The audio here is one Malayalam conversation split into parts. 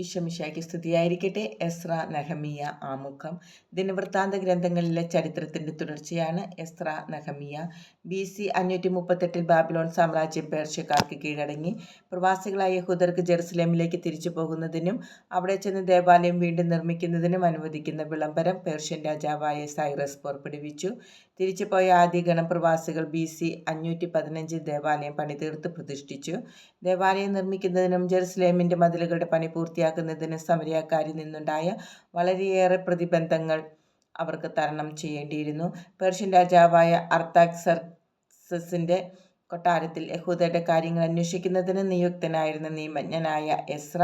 ഈശോമിശായ്ക്ക് സ്തുതിയായിരിക്കട്ടെ. എസ്ര നഹമിയ ആമുഖം. ദിനവൃത്താന്ത ഗ്രന്ഥങ്ങളിലെ ചരിത്രത്തിന്റെ തുടർച്ചയാണ് എസ്ര നഹമിയ. ബി സി അഞ്ഞൂറ്റി മുപ്പത്തെട്ടിൽ ബാബിലോൺ സാമ്രാജ്യം പേർഷ്യക്കാർക്ക് കീഴടങ്ങി. പ്രവാസികളായ യഹൂദർക്ക് ജെറുസലേമിലേക്ക് തിരിച്ചു പോകുന്നതിനും അവിടെ ചെന്ന് ദേവാലയം വീണ്ടും നിർമ്മിക്കുന്നതിനും അനുവദിക്കുന്ന വിളംബരം പേർഷ്യൻ രാജാവായ സൈറസ് പുറപ്പെടുവിച്ചു. തിരിച്ചുപോയ ആദ്യ ഗണം പ്രവാസികൾ ബി സി അഞ്ഞൂറ്റി പതിനഞ്ചിൽ ദേവാലയം പണിതീർത്ത് പ്രതിഷ്ഠിച്ചു. ദേവാലയം നിർമ്മിക്കുന്നതിനും ജെറുസലേമിന്റെ മതിലുകളുടെ പണി പൂർത്തിയാക്കി മനസ്സിലാക്കുന്നതിന് സമരിയാക്കാരിൽ നിന്നുണ്ടായ വളരെയേറെ പ്രതിബന്ധങ്ങൾ അവർക്ക് തരണം ചെയ്യേണ്ടിയിരുന്നു. പേർഷ്യൻ രാജാവായ അർത്താക്സർസിന്റെ കൊട്ടാരത്തിൽ യഹൂദരുടെ കാര്യങ്ങൾ അന്വേഷിക്കുന്നതിന് നിയുക്തനായിരുന്ന നിയമജ്ഞനായ എസ്ര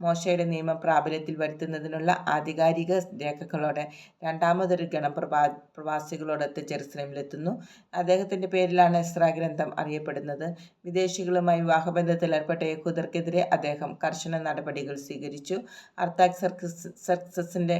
മോശയുടെ നിയമം പ്രാബല്യത്തിൽ വരുത്തുന്നതിനുള്ള ആധികാരിക രേഖകളോടെ രണ്ടാമതൊരു ഗണം പ്രവാ പ്രവാസികളോടൊത്ത് ജെറുസലേമിലെത്തുന്നു. അദ്ദേഹത്തിന്റെ പേരിലാണ് എസ്ര ഗ്രന്ഥം അറിയപ്പെടുന്നത്. വിദേശികളുമായി വിവാഹബന്ധത്തിൽ ഏർപ്പെട്ട യഹൂദർക്കെതിരെ അദ്ദേഹം കർശന നടപടികൾ സ്വീകരിച്ചു. അർത്താക് സർക്കസ് സർക്കസിന്റെ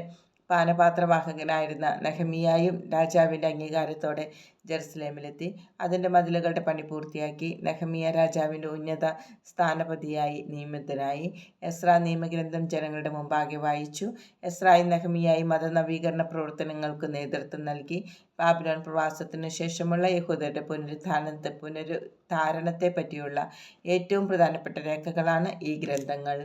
പാനപാത്രവാഹകനായിരുന്ന നെഹമിയായും രാജാവിന്റെ അംഗീകാരത്തോടെ ജെറുസലേമിലെത്തി. അതിന്റെ മതിലുകളുടെ പണി പൂർത്തിയാക്കി നെഹമിയ രാജാവിന്റെ ഉന്നത സ്ഥാനപതിയായി നിയമിതനായി. എസ്ര നിയമഗ്രന്ഥം ജനങ്ങളുടെ മുമ്പാകെ വായിച്ചു. എസ്രായും നെഹമിയായി മതനവീകരണ പ്രവർത്തനങ്ങൾക്ക് നേതൃത്വം നൽകി. ബാബിലോൺ പ്രവാസത്തിനു ശേഷമുള്ള യഹൂദരുടെ പുനരുദ്ധാനത്തെ പുനരുദ്ധാരണത്തെ പറ്റിയുള്ള ഏറ്റവും പ്രധാനപ്പെട്ട രേഖകളാണ് ഈ ഗ്രന്ഥങ്ങൾ.